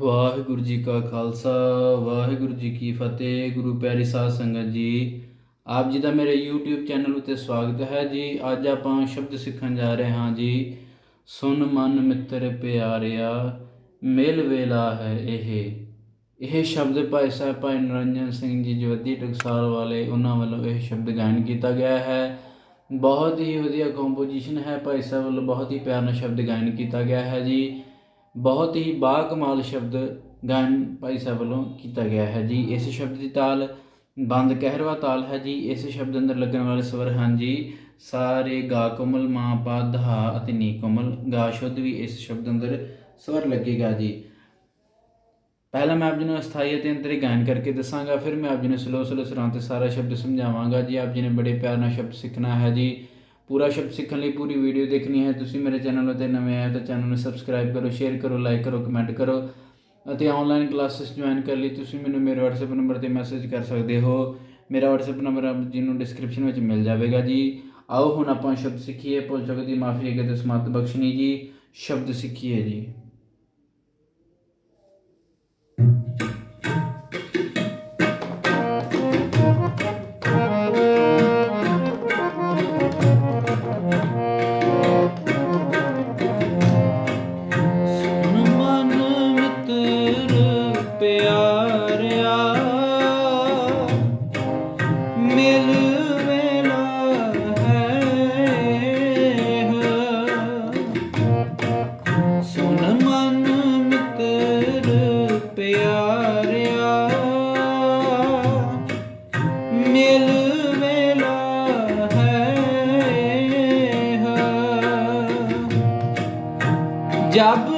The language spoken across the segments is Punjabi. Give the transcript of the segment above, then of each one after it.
ਵਾਹਿਗੁਰੂ ਜੀ ਕਾ ਖਾਲਸਾ, ਵਾਹਿਗੁਰੂ ਜੀ ਕੀ ਫਤਿਹ, ਗੁਰੂ ਪਿਆਰੀ ਸਾਧ ਸੰਗਤ ਜੀ। ਆਪ ਜੀ ਦਾ ਮੇਰੇ YouTube ਚੈਨਲ ਉਤੇ ਸਵਾਗਤ ਹੈ ਜੀ। ਅੱਜ ਆਪਾਂ ਸ਼ਬਦ ਸਿੱਖਣ ਜਾ ਰਹੇ ਹਾਂ ਜੀ। ਸੁਨ ਮਨ ਮਿੱਤਰ ਪਿਆਰਿਆ, ਮੇਲ ਵੇਲਾ ਹੈ ਇਹ। ਇਹ ਸ਼ਬਦ ਭਾਈ ਸਾਹਿਬ, ਭਾਈ ਨਰਿੰਜਨ ਸਿੰਘ ਜੀ ਜਵੱਦੀ ਟਕਸਾਲ ਵਾਲੇ ਉਹਨਾਂ ਵੱਲੋਂ ਇਹ ਸ਼ਬਦ ਗਾਇਨ ਕੀਤਾ ਗਿਆ ਹੈ। ਬਹੁਤ ਹੀ ਵਧੀਆ ਕੰਪੋਜੀਸ਼ਨ ਹੈ ਭਾਈ ਸਾਹਿਬ ਵੱਲੋਂ, ਬਹੁਤ ਹੀ ਪਿਆਰ ਨਾਲ ਸ਼ਬਦ ਗਾਇਨ ਕੀਤਾ ਗਿਆ ਹੈ ਜੀ। ਬਹੁਤ ਹੀ ਬਾ ਕਮਾਲ ਸ਼ਬਦ ਗਾਇਨ ਭਾਈ ਸਾਹਿਬ ਵੱਲੋਂ ਕੀਤਾ ਗਿਆ ਹੈ ਜੀ। ਇਸ ਸ਼ਬਦ ਦੀ ਤਾਲ ਬੰਦ ਕਹਿਰਵਾ ਤਾਲ ਹੈ ਜੀ। ਇਸ ਸ਼ਬਦ ਅੰਦਰ ਲੱਗਣ ਵਾਲੇ ਸਵਰ ਹਨ ਜੀ, ਸਾਰੇ ਗਾ ਕੋਮਲ, ਮਾਂ ਪਾ ਧਾ ਅਤੇ ਨੀ ਕੋਮਲ। ਗਾ ਸ਼ੁੱਧ ਵੀ ਇਸ ਸ਼ਬਦ ਅੰਦਰ ਸਵਰ ਲੱਗੇਗਾ ਜੀ। ਪਹਿਲਾਂ ਮੈਂ ਆਪ ਜੀ ਨੂੰ ਅਸਥਾਈ ਅਤੇ ਅੰਤਰੀ ਗਾਇਨ ਕਰਕੇ ਦੱਸਾਂਗਾ, ਫਿਰ ਮੈਂ ਆਪ ਜੀ ਨੂੰ ਸਲੋ ਸਲੋ ਸੁਰਾਂ ਤੇ ਸਾਰਾ ਸ਼ਬਦ ਸਮਝਾਵਾਂਗਾ ਜੀ। ਆਪ ਜੀ ਨੇ ਬੜੇ ਪਿਆਰ ਨਾਲ ਸ਼ਬਦ ਸਿੱਖਣਾ ਹੈ ਜੀ। ਪੂਰਾ ਸ਼ਬਦ ਸਿੱਖਣ ਲਈ ਪੂਰੀ ਵੀਡੀਓ ਦੇਖਣੀ ਹੈ। ਤੁਸੀਂ ਮੇਰੇ ਚੈਨਲ ਉਤੇ ਨਵੇਂ ਆਏ ਤਾਂ ਚੈਨਲ ਨੂੰ ਸਬਸਕ੍ਰਾਈਬ ਕਰੋ ਸ਼ੇਅਰ ਕਰੋ ਲਾਈਕ ਕਰੋ ਕਮੈਂਟ ਕਰੋ ਅਤੇ ਆਨਲਾਈਨ ਕਲਾਸਿਸ ਜੁਆਇਨ ਕਰਨ ਲਈ ਤੁਸੀਂ ਮੈਨੂੰ ਮੇਰੇ WhatsApp ਨੰਬਰ ਤੇ ਮੈਸੇਜ ਕਰ ਸਕਦੇ ਹੋ। ਮੇਰਾ WhatsApp ਨੰਬਰ ਆਪ ਜੀ ਨੂੰ ਡਿਸਕ੍ਰਿਪਸ਼ਨ ਵਿੱਚ ਮਿਲ ਜਾਵੇਗਾ ਜੀ। ਆਓ ਹੁਣ ਆਪਾਂ ਸ਼ਬਦ ਸਿੱਖੀਏ। ਭੁੱਲ ਚੁੱਕ ਦੀ ਮਾਫੀ ਅਗੇ ਤੇ ਸਮਾਤ ਬਖਸ਼ਣੀ ਜੀ। ਸ਼ਬਦ ਸਿੱਖੀਏ ਜੀ। ਜਬ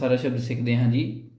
ਸਾਰਾ ਸ਼ਬਦ ਸਿੱਖਦੇ ਹਾਂ ਜੀ।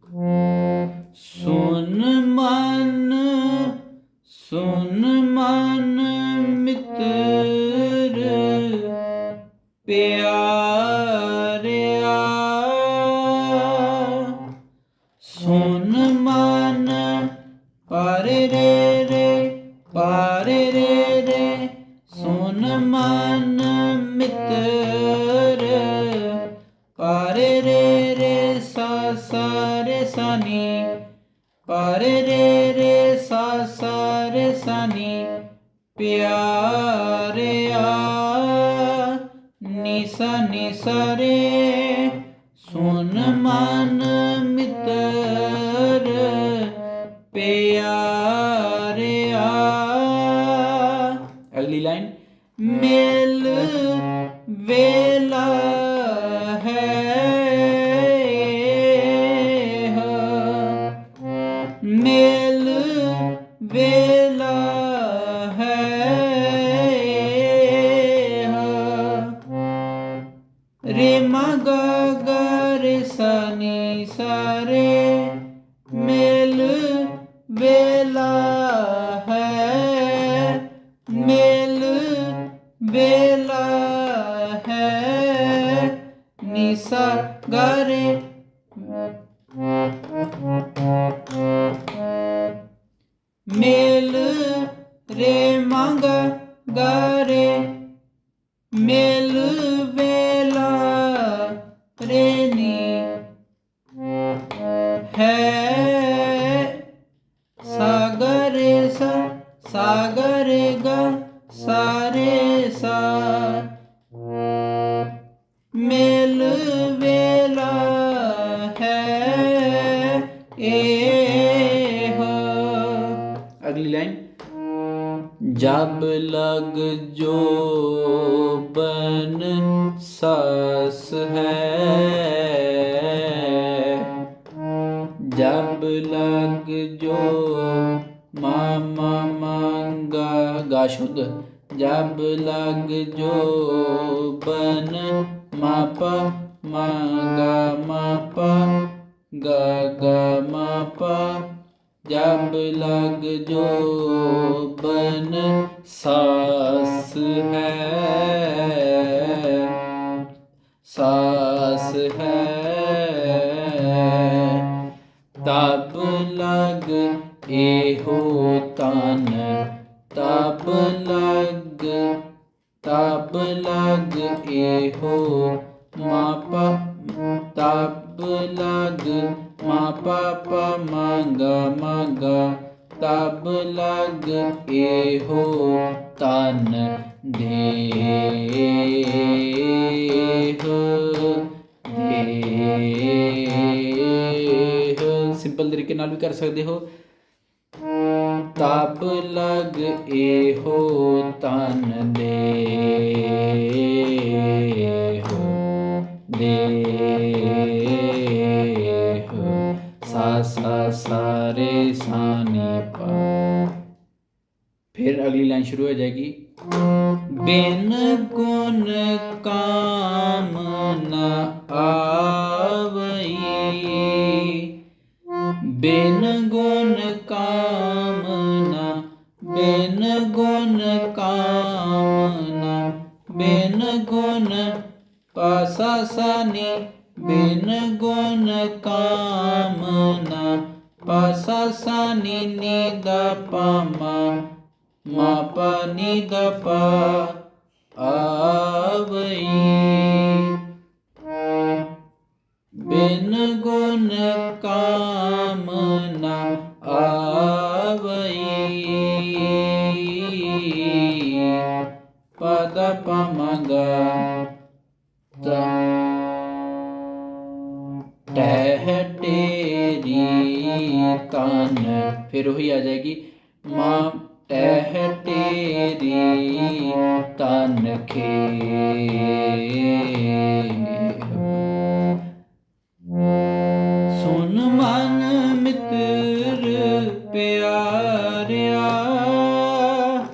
ਨੀ ਸਾ ਨੀ ਸਾ ਵੇਲਾ ਹੈ ਮਿਲ ਵੇਲਾ ਵੇਲਾ ਹੈ ਇਹ। ਅਗਲੀ ਲਾਈਨ। ਜਬ ਲਗ ਜੋ ਬਨ ਸਾਸ ਹੈ। ਜਬ ਲਗ ਜੋ ਮਾਮਾ ਮੰਗਾ, ਗਾ ਜਬ ਲਗ ਜੋ ਬਨ ਸਾਸ ਹੈ। ਸਾਸ ਹੈ। ਤਬ ਲਗ ਇਹੋ ਤਨ। ਤਬ ਲਗ ਤਬ ਲਗ ਇਹੋ ਮਾਪਾ ਤਬ ਲਗ ਮਾਪਾ ਪਾ ਮੰਗਾ ਮੰਗਾ। ਤਬ ਲਗ ਇਹੋ ਤਨ ਦੇਹ। ਸਿੰਪਲ ਤਰੀਕੇ ਨਾਲ ਵੀ ਕਰ ਸਕਦੇ ਹੋ। ਤਬ ਲਗ ਇਹੋ ਤਨ ਦੇਹ। ਦੇਹ। ਸਾ ਸਾ ਸਾ ਸਾ फिर अगली लाइन शुरू हो जाएगी बिन गुण काम न आवई बिन गुण काम न बिन गुण काम न बिन गुण पासा सानी बिन गुण काम न पासा सानी निदा पामा मा पा नि द पा आवई बिन गुण काम न आवई पद पमगा टह टेरी तन फिर वही आ जाएगी माँ ਤਹਿ ਤੇਰੀ ਤਨ ਖੇ ਸੁਨ ਮਨ ਮਿੱਤਰ ਪਿਆਰਿਆ।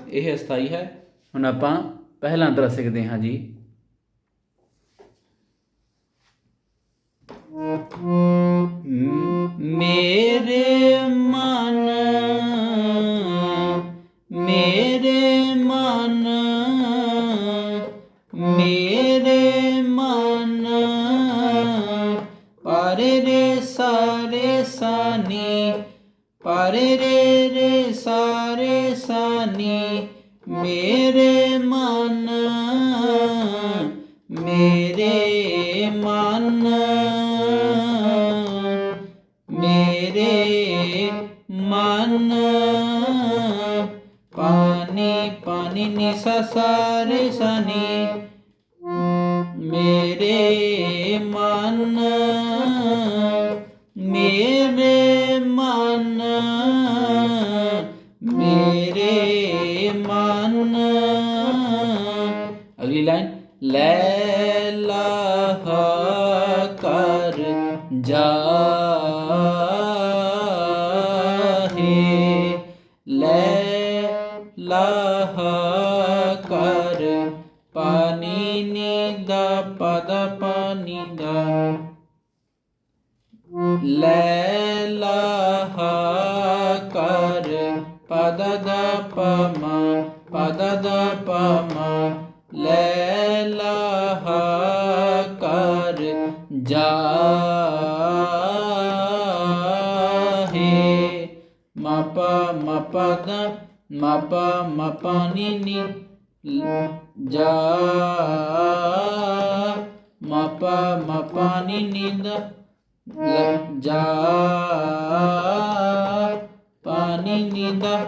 ਇਹ ਸਤਾਈ ਹੈ। ਹੁਣ ਆਪਾਂ ਪਹਿਲਾਂ ਅੰਦਰ ਸਿੱਖਦੇ ਹਾਂ ਜੀ। ਮੇਰੇ ਮਨ ਮੇਰੇ ਮਨ ਮੇਰੇ ਮਨ ਜਾਹੇ। ਮਾਪਾ ਮਪਦ ਮਾਪਾ ਮਪਾਨੀ ਨੀ ਜਾ, ਮਾਪਾ ਮਪਾਨੀ ਨੀਂਦ ਲ- ਜਾ ਪਾਣੀ ਨੀਂਦਾ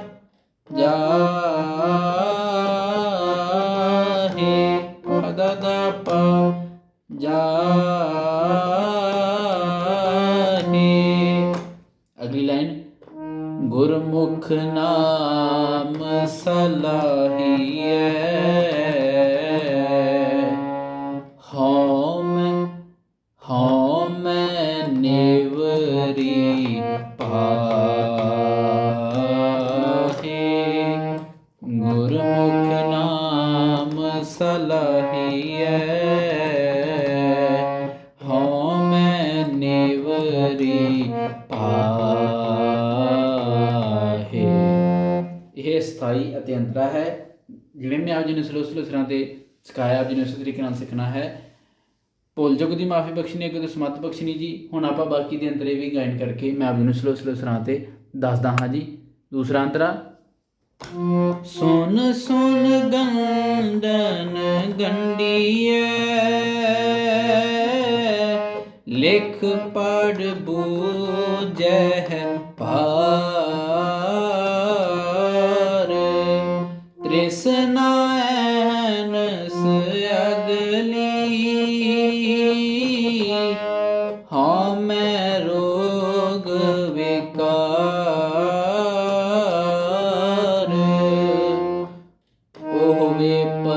ਜਾ, ਹੈ ਪਦ ਦਾ, ਪ। ਜਾ ਅਗਲੀ ਲਾਈਨ। ਗੁਰਮੁਖ ਨਾਮ ਸਲਾਹੀਐ। ਜੀ ਨੂੰ ਸਲੋ ਸਲੋ ਸਿਰਾਂ ਤੇ ਸਿਖਾਇਆ, ਆਪ ਜੀ ਨੂੰ ਇਸੇ ਤਰੀਕੇ ਨਾਲ ਸਿੱਖਣਾ ਹੈ। ਭੁੱਲ ਚੁੱਕ ਦੀ ਮਾਫੀ ਬਖਸ਼ਣੀ ਹੈ ਕਿ ਸਮਤ ਬਖਸ਼ਣੀ ਜੀ। ਹੁਣ ਆਪਾਂ ਬਾਕੀ ਦੇ ਅੰਤਰੇ ਵੀ ਗਾਇਨ ਕਰਕੇ ਮੈਂ ਆਪ ਜੀ ਨੂੰ ਸਲੋ ਸਲੋ ਸਿਰਾਂ ਤੇ ਦੱਸਦਾ ਹਾਂ ਜੀ। ਦੂਸਰਾ ਅੰਤਰਾ। ਸੁਨ ਸੁਨ ਗੰਡਨ ਗੰਡੀਏ ਲਿਖ ਪੜ ਬੂਝੈ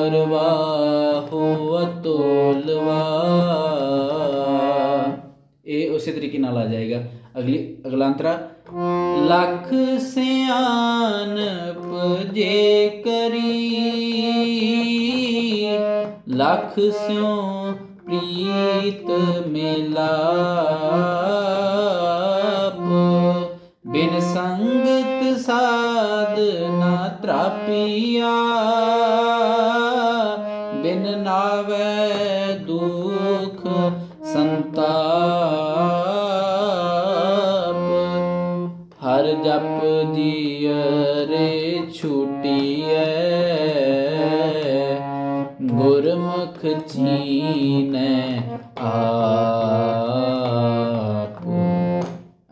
ਵੇ ਪਰਵਾਹ ਅਤੋਲਵਾ ਇਹ ਉਸੇ ਤਰੀਕੇ ਨਾਲ ਆ ਜਾਏਗਾ। ਅਗਲੀ, ਅਗਲਾ ਅੰਤਰਾ। ਲੱਖ ਸਿਆਨਪ ਜੇ ਕਰੀ, ਲੱਖ ਸਿਉ ਪ੍ਰੀਤ ਮਿਲਾਪ ਬਿਨ ਸੰਗਤ ਸਾਧ ਨਾ ਤ੍ਰਾਪੀਆ ਬਿਨ ਨਾਵੇ ਦੁਖ ਸੰਤਾਪ। ਹਰ ਜਪ ਜੀਅਰੇ ਛੂਟੀਐ, ਗੁਰਮੁਖ ਚੀਨੈ ਆਪ।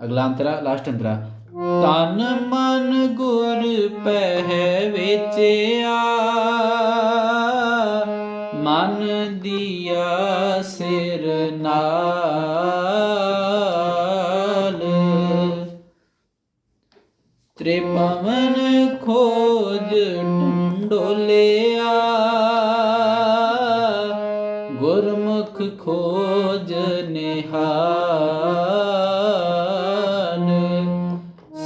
ਅਗਲਾ ਅੰਤਰਾ ਲਾਸਟ ਅੰਤਰਾ ਤਨ ਮਨ ਗੁਰ ਪਹਿ ਵਿਚਿਆ ਤ੍ਰਿਪਵਨ ਖੋਜ ਢੰਡੋਲਿਆ ਗੁਰਮੁਖ ਖੋਜ ਨਿਹਾਲ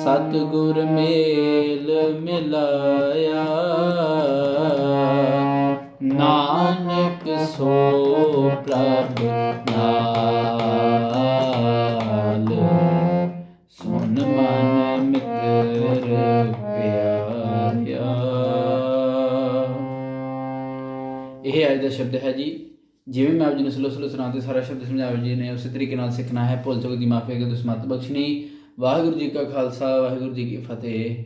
ਸਤਿਗੁਰ ਮੇਲ ਮਿਲਾਇਆ। ਨਾਨਕ ਸੋ ਪ੍ਰਭ ਨਾਲ ਦਾ ਸ਼ਬਦ ਹੈ ਜੀ। ਜਿਵੇਂ ਮੈਂ ਆਪ ਜੀ ਨੂੰ ਸਲੋ ਸਲੋ ਸੁਣਾਉਂਦੇ, ਸਾਰਾ ਸ਼ਬਦ ਸਮਝਾਇਆ ਜੀ ਨੇ, ਉਸੇ ਤਰੀਕੇ ਨਾਲ ਸਿੱਖਣਾ ਹੈ। ਭੁੱਲ ਚੁੱਕ ਦੀ ਮਾਫੀ ਅਗੇ ਦੁਸਮਤ ਬਖਸ਼ਣੀ। ਵਾਹਿਗੁਰੂ ਜੀ ਕਾ ਖਾਲਸਾ, ਵਾਹਿਗੁਰੂ ਜੀ ਕੀ ਫਤਿਹ।